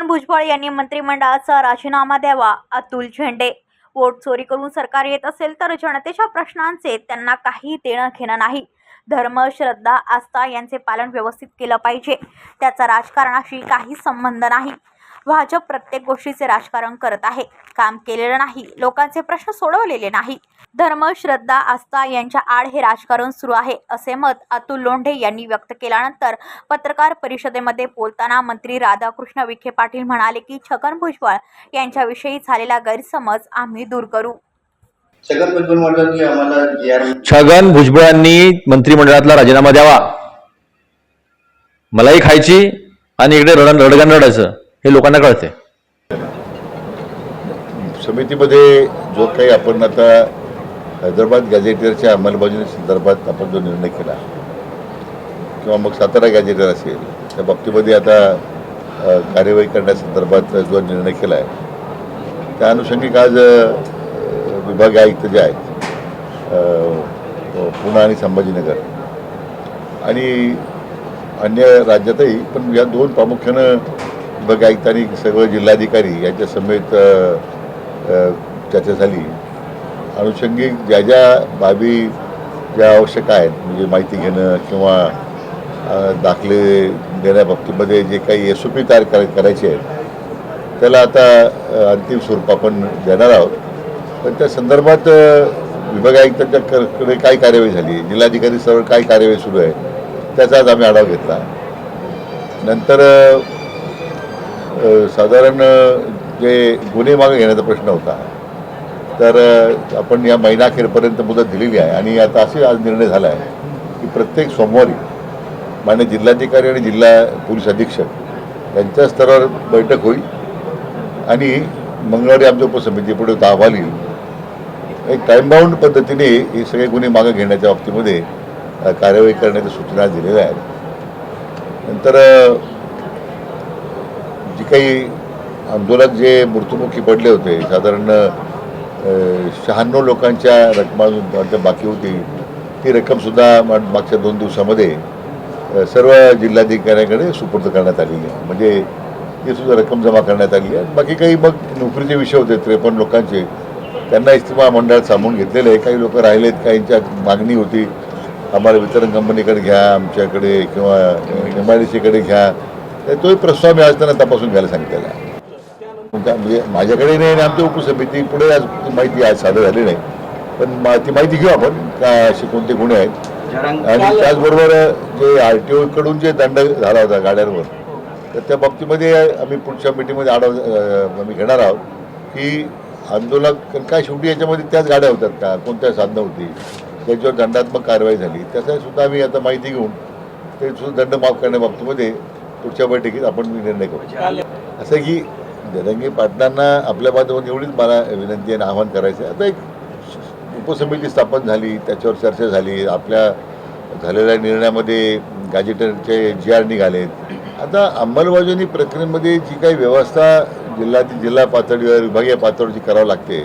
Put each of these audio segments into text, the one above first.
छगन भुजबळ यांनी मंत्रिमंडळाचा राजीनामा द्यावा. अतुल झेंडे. वोट चोरी करून सरकार येत असेल तर जनतेच्या प्रश्नांचे त्यांना काही देणं घेणं नाही. धर्म श्रद्धा आस्था यांचे पालन व्यवस्थित केलं पाहिजे. त्याचा राजकारणाशी काही संबंध नाही. भाजप प्रत्येक गोष्टीचे राजकारण करत आहे. काम केलेलं नाही. लोकांचे प्रश्न सोडवलेले नाही. धर्म श्रद्धा आस्था यांच्या आड हे राजकारण सुरू आहे असे मत अतुल लोंढे यांनी व्यक्त केल्यानंतर पत्रकार परिषदेमध्ये बोलताना मंत्री राधाकृष्ण विखे पाटील म्हणाले की छगन भुजबळ यांच्याविषयी झालेला गैरसमज आम्ही दूर करू. छगन भुजबळ म्हणतात की आम्हाला जी आर छगन भुजबळांनी मंत्रिमंडळातला राजीनामा द्यावा. मलाई खायची आणि इकडे रड रडगाण रडायचं. हे लोकांना कळते समितीमध्ये जो काही आपण आता हैदराबाद गॅझेटियरच्या अंमलबजावणी संदर्भात आपण जो निर्णय केला किंवा मग सातारा गॅझेटियर असेल त्या बाबतीमध्ये आता कार्यवाही करण्यासंदर्भात जो निर्णय केला आहे त्या अनुषंगिक आज विभाग विभागीय आयुक्त जे आहेत पुणे आणि संभाजीनगर आणि अन्य राज्यातही पण या दोन प्रामुख्यानं विभागीय आयुक्तांनी सर्व जिल्हाधिकारी यांच्या समेत चर्चा झाली. अनुषंगिक ज्या ज्या बाबी ज्या आवश्यक आहेत म्हणजे माहिती घेणं किंवा दाखले देण्याबाबतीमध्ये जे काही एस ओ पी तयार कराय करायचे आहेत त्याला आता अंतिम स्वरूप आपण देणार आहोत. पण त्या संदर्भात विभाग आयुक्तांच्या कडे काय कार्यवाही झाली? जिल्हाधिकारी सर्व काय कार्यवाही सुरू आहे? त्याचा आज आम्ही आढावा घेतला. नंतर साधारण जे गुन्हे मागे घेण्याचा प्रश्न होता तर आपण या महिनाखेरपर्यंत मुदत दिलेली आहे आणि आता असे आज निर्णय झाला आहे की प्रत्येक सोमवारी मान्य जिल्हाधिकारी आणि जिल्हा पोलीस अधीक्षक यांच्या स्तरावर बैठक होईल आणि मंगळवारी आमच्या उपसमितीपुढे अहवाल येईल. एक टाईमबाऊंड पद्धतीने हे सगळे गुन्हे मागे घेण्याच्या बाबतीमध्ये कार्यवाही करण्याच्या सूचना दिलेल्या आहेत. नंतर काही आंदोलक जे मृत्युमुखी पडले होते साधारण शहाण्णव लोकांच्या रकमा बाकी होती ती रक्कमसुद्धा मागच्या दोन दिवसामध्ये सर्व जिल्हाधिकाऱ्यांकडे सुपूर्द करण्यात आलेली आहे म्हणजे ती सुद्धा रक्कम जमा करण्यात आली आहे बाकी काही मग नोकरीचे विषय होते त्रेपन्न लोकांचे त्यांना इस्तिमा मंडळात सामावून घेतलेले आहे काही लोक राहिलेत काहींच्या मागणी होती आम्हाला वितरण कंपनीकडे घ्या आमच्याकडे किंवा एम आय डी सीकडे घ्या तर तोही प्रस्ताव मी आज त्यांना तपासून घ्यायला सांगितलेला आहे. म्हणजे माझ्याकडे नाही आणि आमच्या उपसमिती पुढे आज माहिती आज सादर झाली नाही. पण ती माहिती घेऊ आपण का असे कोणते गुन्हे आहेत. आणि त्याचबरोबर जे आर टी ओकडून जे दंड झाला होता गाड्यांवर तर त्या बाबतीमध्ये आम्ही पुढच्या मिटिंगमध्ये आढावा आम्ही घेणार आहोत की आंदोलक काय शेवटी याच्यामध्ये त्याच गाड्या होतात का? कोणत्या साधनं होती? त्याच्यावर दंडात्मक कारवाई झाली. त्याचा सुद्धा आम्ही आता माहिती घेऊन ते सुद्धा दंड माफ करण्याबाबतीमध्ये पुढच्या बैठकीत आपण निर्णय करू. असं की जरंगी पाटलांना आपल्या माध्यमातून एवढीच मला विनंती आणि आवाहन करायचं आता एक उपसमिती स्थापन झाली त्याच्यावर चर्चा झाली आपल्या झालेल्या निर्णयामध्ये गॅजेटरचे जी आर निघालेत आता अंमलबजावणी प्रक्रियेमध्ये जी काही व्यवस्था जिल्हा जिल्हा पातळीवर विभागीय पातळीवर जी करावी लागते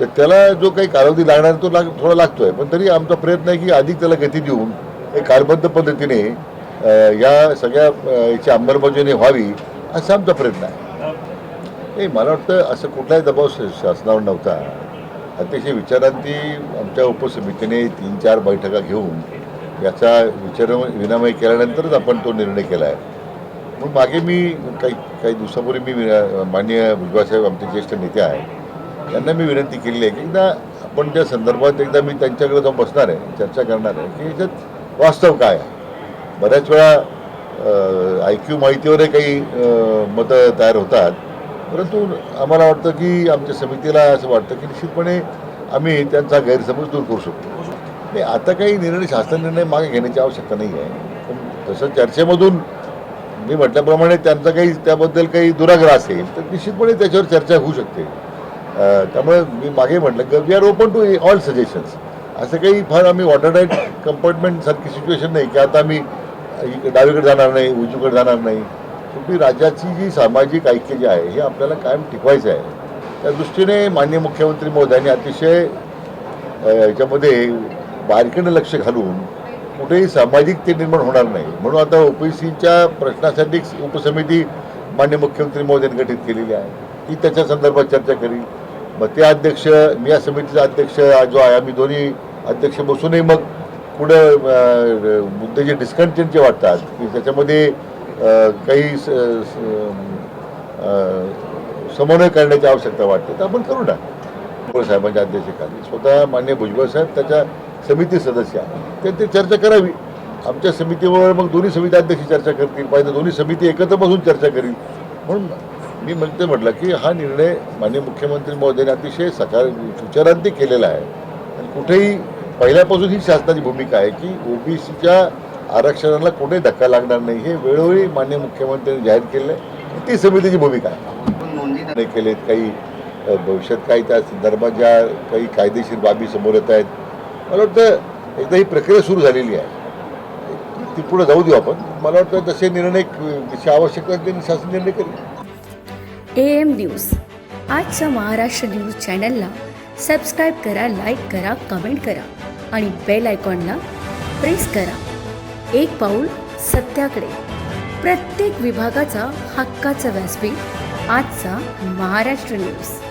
तर त्याला जो काही कालावधी लागणार तो लाग थोडा लागतो आहे पण तरी आमचा प्रयत्न आहे की अधिक त्याला गती देऊन एक कालबद्ध पद्धतीने या सगळ्या याची अंमलबजावणी व्हावी असा आमचा प्रयत्न आहे. नाही मला वाटतं असं कुठलाही दबाव शासनावर नव्हता. अतिशय विचारांती आमच्या उपसमितीने तीन चार बैठका घेऊन याचा विचार विनिमय केल्यानंतरच आपण तो निर्णय केला आहे. मग मागे मी काही काही दिवसापूर्वी मी विना- माननीय भुजबळसाहेब आमचे ज्येष्ठ नेते आहेत. त्यांना मी विनंती केली आहे की एकदा आपण त्या संदर्भात एकदा मी त्यांच्याकडे जाऊन बसणार आहे चर्चा करणार आहे की याच्यात वास्तव काय आहे. बऱ्याच वेळा आय क्यू माहितीवरही काही मतं तयार होतात. परंतु आम्हाला वाटतं की आमच्या समितीला असं वाटतं की निश्चितपणे आम्ही त्यांचा गैरसमज दूर करू शकतो. नाही आता काही निर्णय शासन निर्णय मागे घेण्याची आवश्यकता नाही आहे. पण तसं चर्चेमधून मी म्हटल्याप्रमाणे त्यांचा काही त्याबद्दल काही दुराग्रह असेल तर निश्चितपणे त्याच्यावर चर्चा होऊ शकते. त्यामुळे मी मागे म्हटलं की we are open to all suggestions असं काही फार आम्ही वॉटरटाईट कंपार्टमेंट सारखी सिच्युएशन नाही की आता आम्ही इकडे डावीकडे जाणार नाही उजवीकडे जाणार नाही. शेवटी राज्याची जी सामाजिक ऐक्य जे आहे हे आपल्याला कायम टिकवायचं आहे. त्या दृष्टीने माननीय मुख्यमंत्री महोदयांनी अतिशय याच्यामध्ये बारकीनं लक्ष घालून कुठेही सामाजिक ते निर्माण होणार नाही. म्हणून आता ओबीसीच्या प्रश्नासाठी उपसमिती मान्य मुख्यमंत्री मोदींनी गठीत केलेली आहे. ती त्याच्या संदर्भात चर्चा करील मग ते अध्यक्ष मी या समितीचा अध्यक्ष जो आहे आम्ही दोन्ही अध्यक्ष बसूनही मग पुढं मुद्द्याचे मुद्दे जे वाटतात की त्याच्यामध्ये काही स- समन्वय करण्याची आवश्यकता वाटते तर आपण करू ना. भुजबळ साहेबांच्या अध्यक्षतेखाली. स्वतः मान्य भुजबळ साहेब त्याच्या समिती सदस्य आहेत. ते ते चर्चा करावी. आमच्या समितीवर मग दोन्ही समिती अध्यक्ष चर्चा करतील पाहिजे दोन्ही समिती एकत्र बसून चर्चा करील. म्हणून मी म्हणते म्हटलं की हा निर्णय माननीय मुख्यमंत्री महोदयाने अतिशय सकाळ विचारांती केलेला आहे. आणि कुठेही पहिल्यापासून ही शासनाची भूमिका आहे की ओबीसीच्या आरक्षणाला कोणी धक्का लागणार नाही. हे वेळोवेळी मान्य मुख्यमंत्र्यांनी जाहीर केलं आहे ती समितीची भूमिका आहे. पण नोंदी केलेत काही भविष्यात काही त्या संदर्भात ज्या काही कायदेशीर बाबी समोर येत आहेत. मला वाटतं एकदा ही प्रक्रिया सुरू झालेली आहे. ती पुढे जाऊ देऊ आपण. मला वाटतं तसे निर्णय जशी आवश्यक त्यांनी शासन निर्णय करेल. A M news. आजच्या महाराष्ट्र न्यूज चॅनलला सबस्क्राईब करा लाईक करा कमेंट करा. आणि बेल आयकॉनला प्रेस करा. एक पाऊल सत्याकडे. प्रत्येक विभागाचा हक्काचा व्यासपीठ आजचा महाराष्ट्र न्यूज